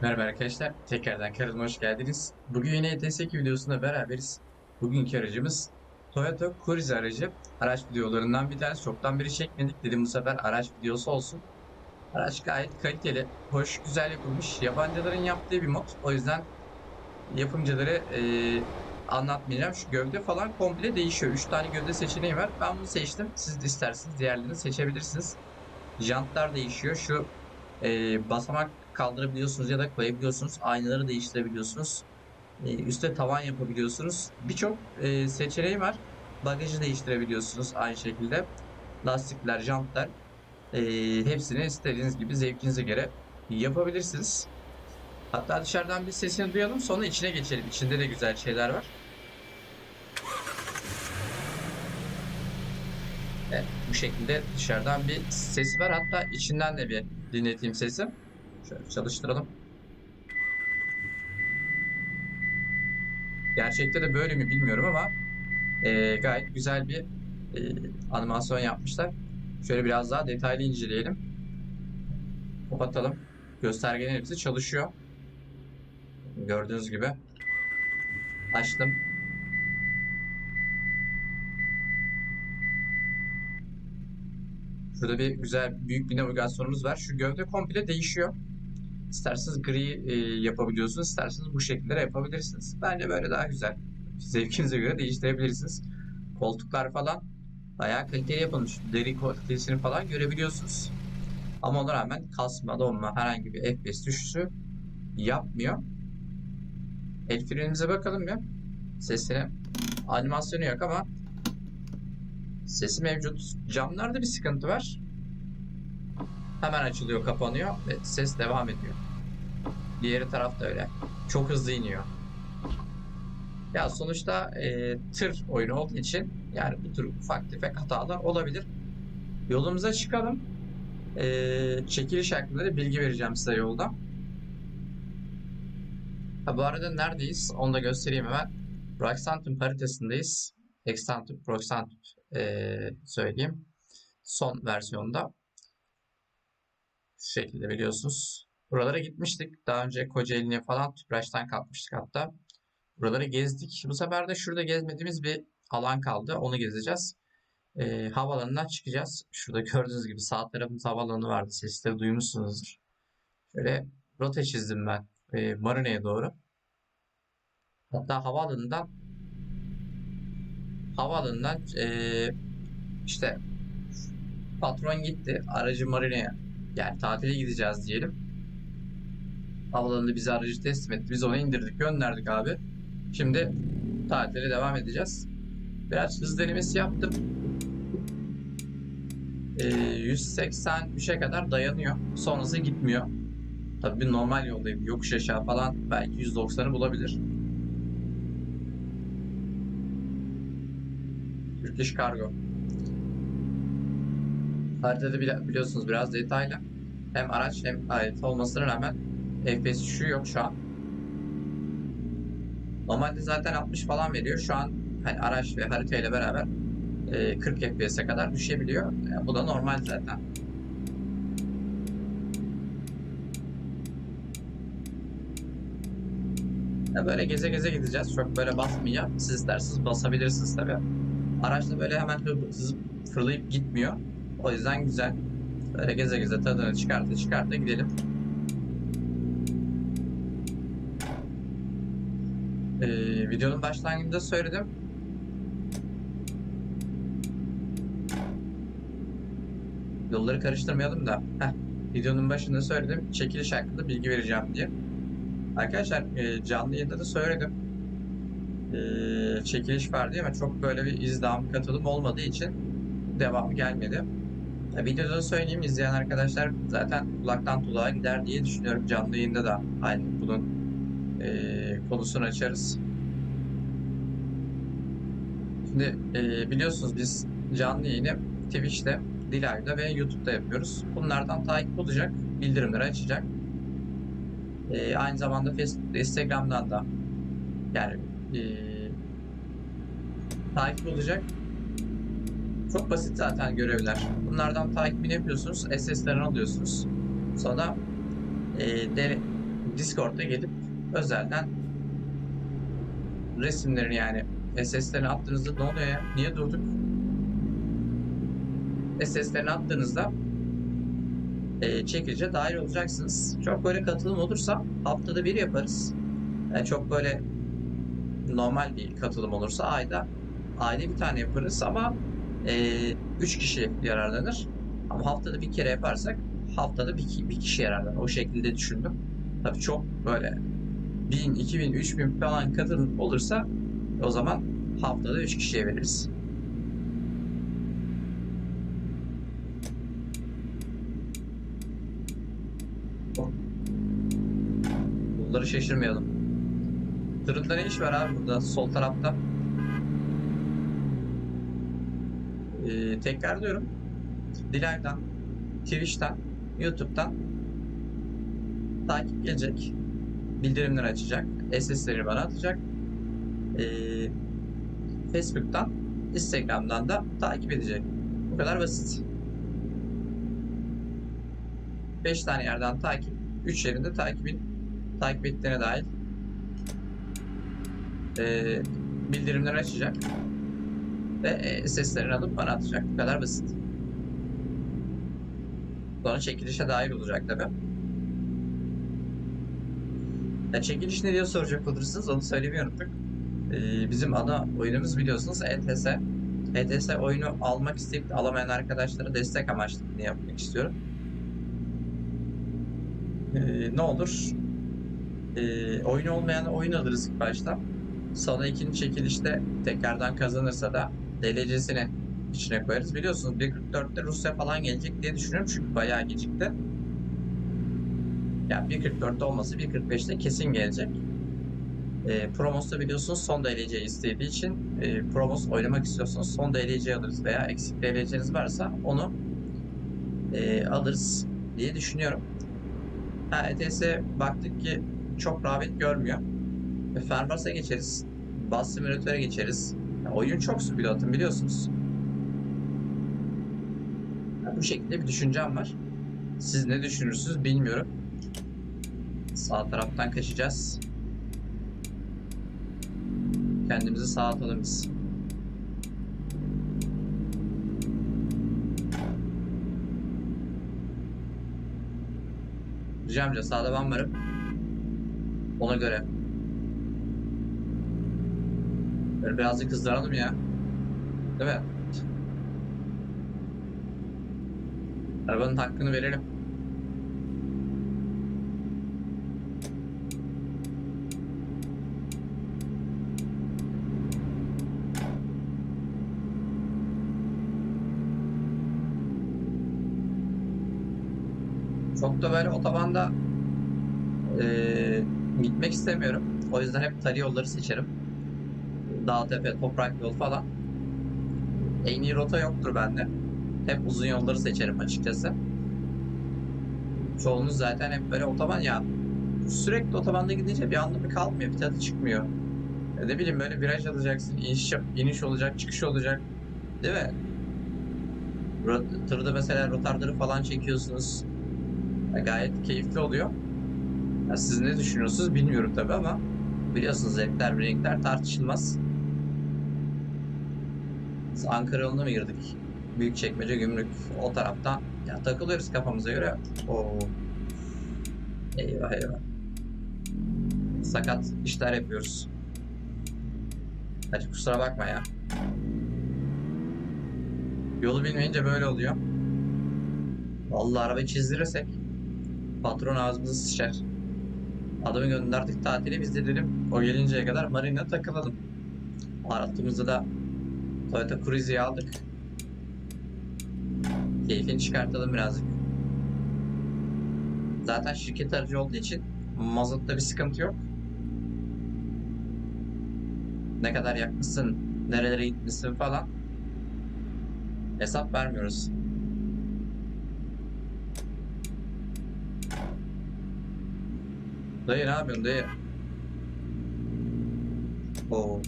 Merhaba arkadaşlar, tekrardan kanalıma hoş geldiniz. Bugün yine ETS2 videosunda beraberiz. Bugünkü aracımız Toyota Cruise aracı. Araç videolarından bir tanesi. Çoktan beri çekmedik. Dedim bu sefer araç videosu olsun. Araç gayet kaliteli, hoş, güzel yapılmış. Yabancıların yaptığı bir mod. O yüzden yapımcıları eee, anlatmayacağım. Şu gövde falan komple değişiyor. 3 tane gövde seçeneği var. Ben bunu seçtim. Siz de isterseniz diğerlerini seçebilirsiniz. Jantlar değişiyor. Şu eee, basamak kaldırabiliyorsunuz ya da koyabiliyorsunuz. Aynaları değiştirebiliyorsunuz. Ee, üste tavan yapabiliyorsunuz. Birçok e, seçeneği var. Bagajı değiştirebiliyorsunuz aynı şekilde. Lastikler, jantlar e, hepsini istediğiniz gibi zevkinize göre yapabilirsiniz. Hatta dışarıdan bir sesini duyalım sonra içine geçelim. İçinde de güzel şeyler var. Evet, bu şekilde dışarıdan bir sesi var. Hatta içinden de bir dinleteyim sesi. Şöyle çalıştıralım. Gerçekte de böyle mi bilmiyorum ama e, gayet güzel bir e, animasyon yapmışlar. Şöyle biraz daha detaylı inceleyelim. Kapatalım. Göstergenin hepsi çalışıyor. Gördüğünüz gibi. Açtım. Şurada bir güzel büyük bir navigasyonumuz var. Şu gövde komple değişiyor. İsterseniz gri e, yapabiliyorsunuz, isterseniz bu şekilde de yapabilirsiniz. Bence böyle daha güzel. Zevkinize göre değiştirebilirsiniz. Koltuklar falan bayağı kaliteli yapılmış. Deri kalitesini falan görebiliyorsunuz. Ama ona rağmen kasma, donma, herhangi bir FPS düşüşü yapmıyor. El frenimize bakalım bir. Sesine animasyonu yok ama sesi mevcut. Camlarda bir sıkıntı var. Hemen açılıyor, kapanıyor ve ses devam ediyor. Diğeri taraf da öyle. Çok hızlı iniyor. Ya sonuçta e, tır oyunu olduğu için yani bu tür ufak tefek hatalar olabilir. Yolumuza çıkalım. E, çekiliş hakkında da bilgi vereceğim size yolda. Ha, bu arada neredeyiz? Onu da göstereyim hemen. Proxantum paritesindeyız. Extantum, Proxantum e, söyleyeyim. Son versiyonda. Şekilde biliyorsunuz. Buralara gitmiştik. Daha önce Kocaeli'ne falan Tüpraş'tan kalkmıştık hatta. Buraları gezdik. Bu sefer de şurada gezmediğimiz bir alan kaldı. Onu gezeceğiz. Ee, havaalanından çıkacağız. Şurada gördüğünüz gibi sağ tarafımız havaalanı vardı. Sesleri duymuşsunuzdur. Şöyle rota çizdim ben. E, Marine'ye doğru. Hatta havaalanından havaalanından e, işte patron gitti. Aracı Marine'ye yani tatile gideceğiz diyelim. Havaalanında bize aracı teslim etti. Biz onu indirdik, gönderdik abi. Şimdi tatile devam edeceğiz. Biraz hız denemesi yaptım. Ee, 183'e kadar dayanıyor. Sonrası gitmiyor. Tabii normal yoldayım. Yokuş aşağı falan belki 190'ı bulabilir. Turkish Cargo. Haritada bili- biliyorsunuz biraz detaylı. Hem araç hem alet olmasına rağmen FPS düşüğü yok şu an. Normalde zaten 60 falan veriyor. Şu an hani araç ve harita ile beraber e, 40 FPS'e kadar düşebiliyor. Yani bu da normal zaten. Böyle geze geze gideceğiz. Çok böyle basmayacağım. Siz isterseniz basabilirsiniz tabii. Araç da böyle hemen hı- hızlı fırlayıp gitmiyor. O yüzden güzel. Böyle geze geze tadını çıkarta çıkarta gidelim. Ee, videonun başlangıcında söyledim. Yolları karıştırmayalım da. Heh, videonun başında söyledim. Çekiliş hakkında bilgi vereceğim diye. Arkadaşlar e, canlı yayında da söyledim. E, çekiliş var diye ama çok böyle bir izdiham katılım olmadığı için devamı gelmedi. Videoda da söyleyeyim izleyen arkadaşlar zaten kulaktan kulağa gider diye düşünüyorum. Canlı yayında da aynı bunun e, konusunu açarız. Şimdi e, biliyorsunuz biz canlı yayını Twitch'te, Dilay'da ve YouTube'da yapıyoruz. Bunlardan takip olacak, bildirimleri açacak. E, aynı zamanda Facebook'ta, Instagram'dan da yani e, takip olacak. Çok basit zaten görevler. Bunlardan takibini yapıyorsunuz, SS'lerini alıyorsunuz. Sonra e, de, Discord'a gelip özelden resimlerini yani SS'lerini attığınızda ne oluyor ya? Niye durduk? SS'lerini attığınızda e, çekilişe dahil olacaksınız. Çok böyle katılım olursa haftada bir yaparız. Yani çok böyle normal bir katılım olursa ayda ayda bir tane yaparız ama e, üç kişi yararlanır. Ama haftada bir kere yaparsak haftada bir, bir kişi yararlanır. O şekilde düşündüm. Tabii çok böyle 1000, 2000, 3000 falan katılım olursa o zaman haftada 3 kişiye veririz. Bunları şaşırmayalım. Tırında ne iş var abi burada sol tarafta? Ee, tekrar diyorum. Dilay'dan, Twitch'ten, YouTube'dan takip gelecek. Bildirimleri açacak. SS'leri bana atacak. Ee, Facebook'tan, Instagram'dan da takip edecek. Bu kadar basit. 5 tane yerden takip, 3 yerinde takibin takip ettiğine dair e, bildirimleri açacak ve e, seslerini alıp bana atacak. Bu kadar basit. Sonra çekilişe dahil olacak tabi. Ya çekiliş ne diye soracak olursunuz onu söylemeyi unuttuk. Ee, bizim ana oyunumuz biliyorsunuz ETS. ETS oyunu almak isteyip alamayan arkadaşlara destek amaçlı bunu yapmak istiyorum. Ee, ne olur? Ee, oyun olmayan oyun alırız ilk başta. Sonra ikinci çekilişte tekrardan kazanırsa da DLC'sini içine koyarız. Biliyorsunuz 1.44'te Rusya falan gelecek diye düşünüyorum çünkü bayağı gecikti. Yani 1.44'te olması 1.45'te kesin gelecek. E, Promos'ta biliyorsunuz son DLC istediği için e, Promos oynamak istiyorsanız son DLC alırız veya eksik DLC'niz varsa onu e, alırız diye düşünüyorum. Ha, ETS baktık ki çok rağbet görmüyor. E, Fernbas'a geçeriz. Bus Simulator'a geçeriz. Oyun çok su pilotun biliyorsunuz. Ya, bu şekilde bir düşüncem var. Siz ne düşünürsünüz bilmiyorum. Sağ taraftan kaçacağız. Kendimizi sağa atalım biz. Rica amca sağda ben varım. Ona göre. Böyle birazcık hızlanalım ya. Değil mi? Arabanın hakkını verelim. Çok da böyle otobanda eee, gitmek istemiyorum. O yüzden hep tarih yolları seçerim. Dağ tepe, toprak yol falan. En iyi rota yoktur bende. Hep uzun yolları seçerim açıkçası. Çoğunuz zaten hep böyle otoban ya. Sürekli otobanda gidince bir anlamı kalmıyor, bir tadı çıkmıyor. Ya ne bileyim böyle viraj alacaksın, iniş, iniş olacak, çıkış olacak. Değil mi? Tırda mesela rotarları falan çekiyorsunuz. Ya gayet keyifli oluyor. Ya siz ne düşünüyorsunuz bilmiyorum tabi ama biliyorsunuz zevkler renkler tartışılmaz. Biz Ankara yoluna mı girdik? Büyükçekmece Gümrük o taraftan ya takılıyoruz kafamıza göre. Oo. Eyvah eyvah. Sakat işler yapıyoruz. Hadi kusura bakma ya. Yolu bilmeyince böyle oluyor. Vallahi arabayı çizdirirsek patron ağzımızı sıçar. Adamı gönderdik tatile biz de dedim o gelinceye kadar marina takılalım. Arattığımızda da Toyota Cruise'yi aldık. Keyfini çıkartalım birazcık. Zaten şirket aracı olduğu için mazotta bir sıkıntı yok. Ne kadar yakmışsın, nerelere gitmişsin falan hesap vermiyoruz. Dayı ne yapıyorsun dayı? Oo.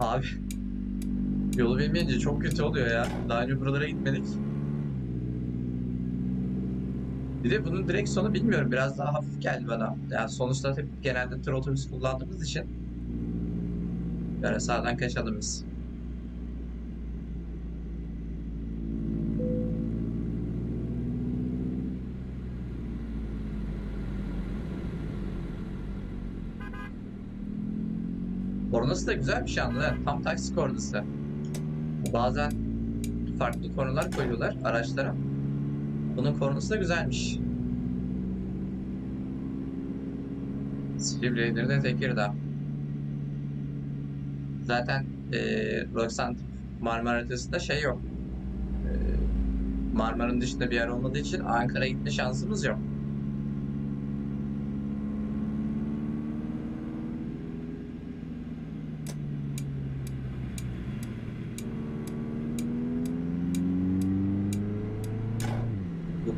Abi. Yolu bilmeyince çok kötü oluyor ya. Daha önce buralara gitmedik. Bir de bunun direksiyonu bilmiyorum biraz daha hafif geldi bana. Yani sonuçta hep genelde tır otobüs kullandığımız için böyle sağdan kaçalım biz. Kornası da güzel bir şey anladın? Tam taksi kornası. Bazen farklı konular koyuyorlar araçlara. Bunun kornası da güzelmiş. Silivri'dir de Tekirdağ. Zaten eee Roxanne Marmara haritasında şey yok. Eee Marmara'nın dışında bir yer olmadığı için Ankara'ya gitme şansımız yok.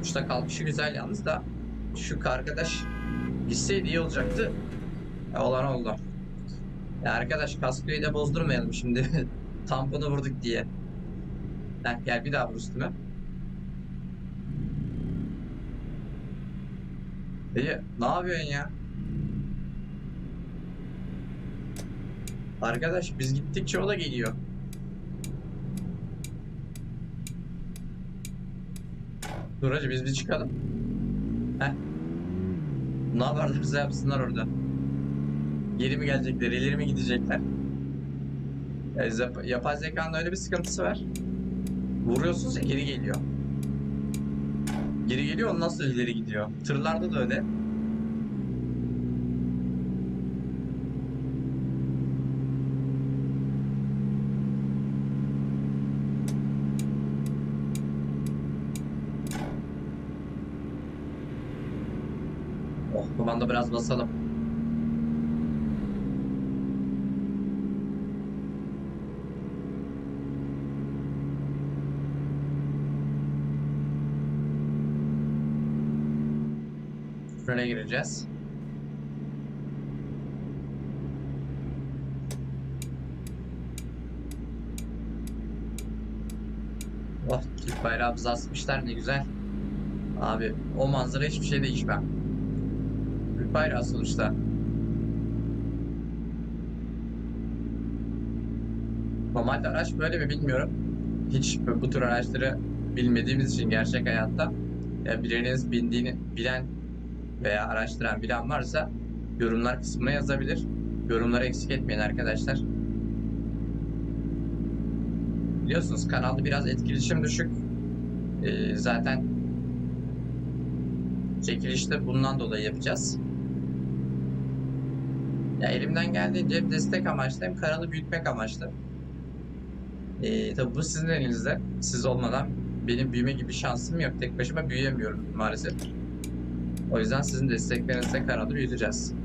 Yokuşta kalmışı güzel yalnız da şu arkadaş gitseydi iyi olacaktı. Ya olan oldu. Ya arkadaş kaskoyu da bozdurmayalım şimdi. Tamponu vurduk diye. Heh, gel bir daha vur üstüme. İyi, ne yapıyorsun ya? Arkadaş biz gittikçe o da geliyor. Dur hacı biz bir çıkalım. Heh. Ne yaparlarsa yapsınlar orada. Geri mi gelecekler, ileri mi gidecekler? Ya, zap- yapay zekanın öyle bir sıkıntısı var. Vuruyorsunuz ya geri geliyor. Geri geliyor sonra ileri gidiyor. Tırlarda da öyle. Kumanda biraz basalım. Şöyle gireceğiz. Oh Türk bayrağımızı asmışlar ne güzel. Abi o manzara hiçbir şey değişmem. Türk bayrağı sonuçta. Normalde araç böyle mi bilmiyorum. Hiç bu tür araçları bilmediğimiz için gerçek hayatta ya biriniz bindiğini bilen veya araştıran bilen varsa yorumlar kısmına yazabilir. Yorumları eksik etmeyin arkadaşlar. Biliyorsunuz kanalda biraz etkileşim düşük. Ee, zaten çekilişte bundan dolayı yapacağız. Ya elimden geldiğince destek amaçlı hem kanalı büyütmek amaçlı. Ee, tabii bu sizin elinizde. Siz olmadan benim büyüme gibi şansım yok. Tek başıma büyüyemiyorum maalesef. O yüzden sizin desteklerinizle kanalı büyüteceğiz.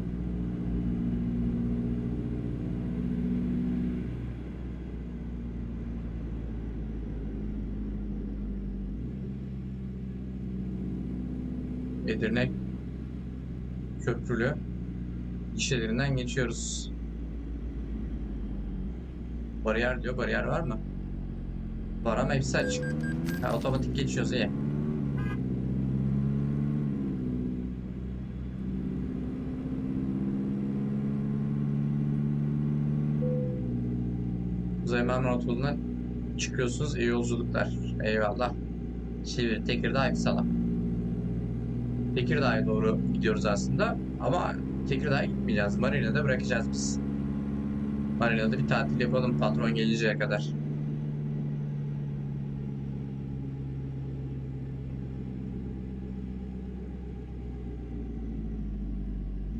Edirne Köprülü işlerinden geçiyoruz. Bariyer diyor. Bariyer var mı? Var ama hepsi açık. Ha, otomatik geçiyoruz iyi. Marmara Otoyolu'ndan çıkıyorsunuz. İyi yolculuklar. Eyvallah. Şimdi Tekirdağ Aksalam. Tekirdağ'a doğru gidiyoruz aslında. Ama Tekirdağ'a gitmeyeceğiz. Marina'da bırakacağız biz. Marina'da bir tatil yapalım patron gelinceye kadar.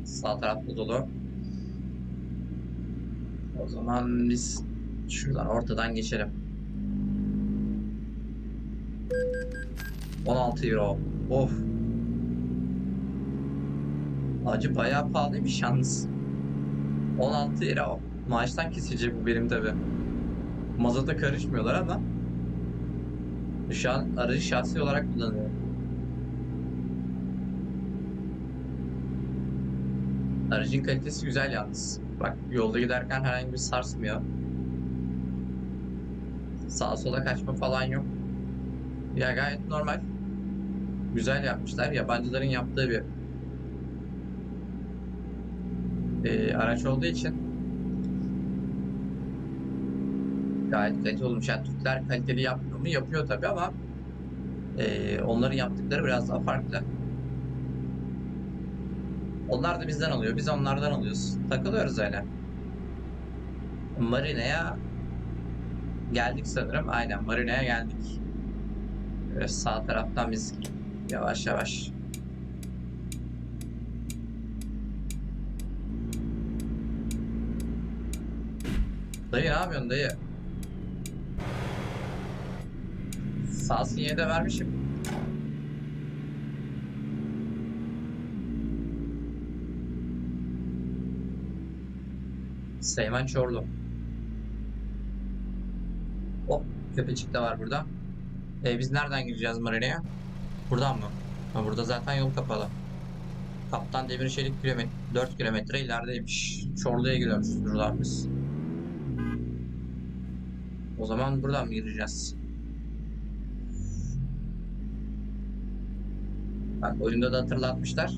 Sağ tarafta dolu. O zaman biz şuradan ortadan geçelim. 16 euro. Of. Acı bayağı pahalıymış yalnız. 16 euro. Maaştan kesilecek bu benim tabi. Mazota karışmıyorlar ama şu an aracı şahsi olarak kullanıyorum. Aracın kalitesi güzel yalnız. Bak yolda giderken herhangi bir sarsmıyor. Sağa sola kaçma falan yok. Ya gayet normal. Güzel yapmışlar. Yabancıların yaptığı bir e, araç olduğu için gayet kaliteli olmuş. Yani Türkler kaliteli yapmıyor mu? Yapıyor tabii ama e, onların yaptıkları biraz daha farklı. Onlar da bizden alıyor. Biz onlardan alıyoruz. Takılıyoruz öyle. Marina'ya geldik sanırım. Aynen Marina'ya geldik. Böyle sağ taraftan biz yavaş yavaş Dayı ne yapıyorsun dayı? Sağ sinyali de vermişim. Seymen Çorlu. Hop köpecik de var burada. E, biz nereden gireceğiz marineye? Buradan mı? Ha, burada zaten yol kapalı. Kaptan Demir Çelik kilometre, 4 kilometre ilerideymiş. Çorlu'ya gidiyormuşuz buradan biz. O zaman buradan mı gireceğiz? Bak oyunda da hatırlatmışlar.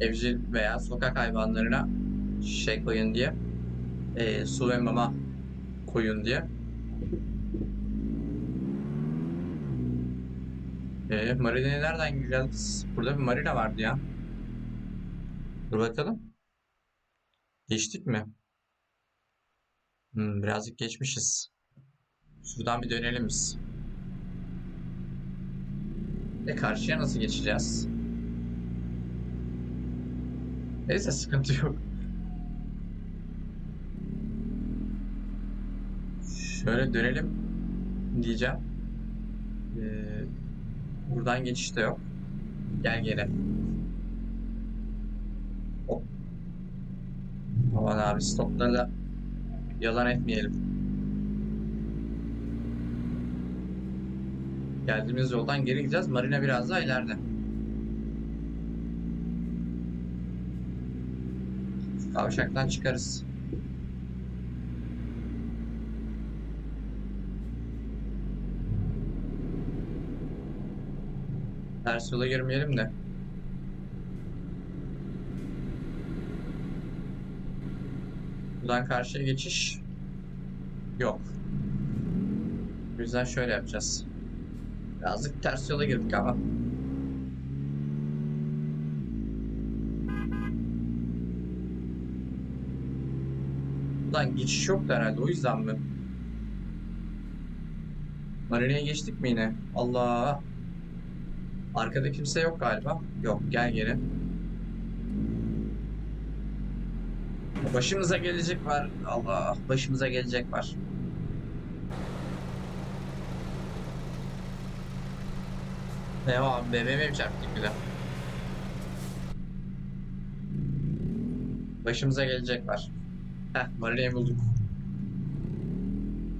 Evcil veya sokak hayvanlarına şey koyun diye. Ee, su ve mama koyun diye. Ee, marineye nereden gireceğiz? Burada bir marina vardı ya. Dur bakalım. Geçtik mi? Hmm, birazcık geçmişiz. Şuradan bir dönelim biz. E karşıya nasıl geçeceğiz? Neyse sıkıntı yok. Şöyle dönelim diyeceğim. Ee, buradan geçiş de yok. Gel geri. Hop. Aman abi stopları da yalan etmeyelim. Geldiğimiz yoldan geri gideceğiz. Marina biraz daha ileride. Kavşaktan çıkarız. Ters yola girmeyelim de. Buradan karşıya geçiş yok. O yüzden şöyle yapacağız. Birazcık ters yola girdik ama. Buradan geçiş yoktu herhalde o yüzden mi? Marina'ya geçtik mi yine? Allah! Arkada kimse yok galiba. Yok gel geri. Başımıza gelecek var. Allah başımıza gelecek var. Ne o abi BMW'ye mi çarptık bir de? Başımıza gelecek var. Heh Marina'yı bulduk.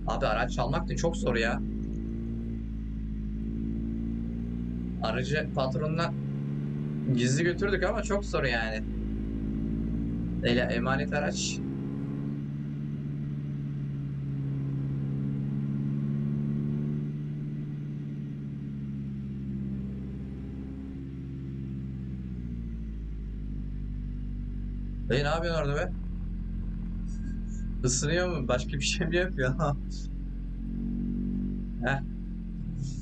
Abi araç çalmak da çok zor ya. Aracı patronuna gizli götürdük ama çok zor yani. Öyle emanet araç. Dayı ne yapıyorsun orada be? Isınıyor mu? Başka bir şey mi yapıyor? Heh.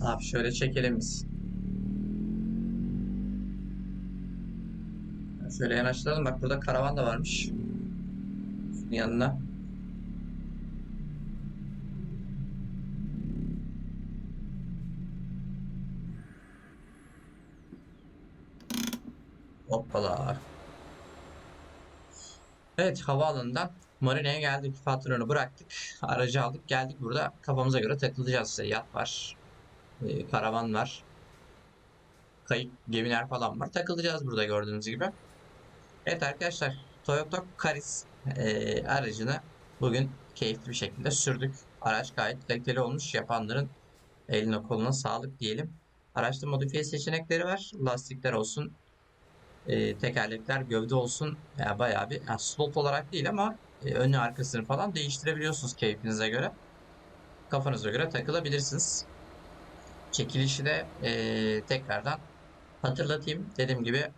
Abi şöyle çekelim biz. Şöyle yanaştıralım. Bak burada karavan da varmış. Şunun yanına. Hoppala. Evet havaalanından Marina'ya geldik. Patronu bıraktık. Aracı aldık. Geldik burada. Kafamıza göre takılacağız. İşte yat var. e, karavan var. Kayık gemiler falan var. Takılacağız burada gördüğünüz gibi. Evet arkadaşlar Toyota Caris e, aracını bugün keyifli bir şekilde sürdük. Araç gayet kaliteli olmuş. Yapanların eline koluna sağlık diyelim. Araçta modifiye seçenekleri var. Lastikler olsun, e, tekerlekler, gövde olsun. Yani bayağı bir yani slot olarak değil ama e, önü arkasını falan değiştirebiliyorsunuz keyfinize göre. Kafanıza göre takılabilirsiniz. Çekilişi de eee, tekrardan hatırlatayım. Dediğim gibi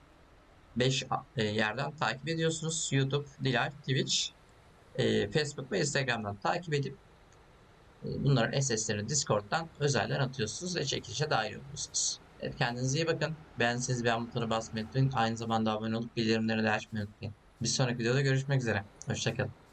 5 yerden takip ediyorsunuz. YouTube, Dilay, Twitch, eee, Facebook ve Instagram'dan takip edip e, bunların SS'lerini Discord'dan özelden atıyorsunuz ve çekilişe dahil oluyorsunuz. Evet, kendinize iyi bakın. Beğendiyseniz beğen butonuna basmayı unutmayın. Aynı zamanda abone olup bildirimleri de açmayı unutmayın. Bir sonraki videoda görüşmek üzere. Hoşçakalın.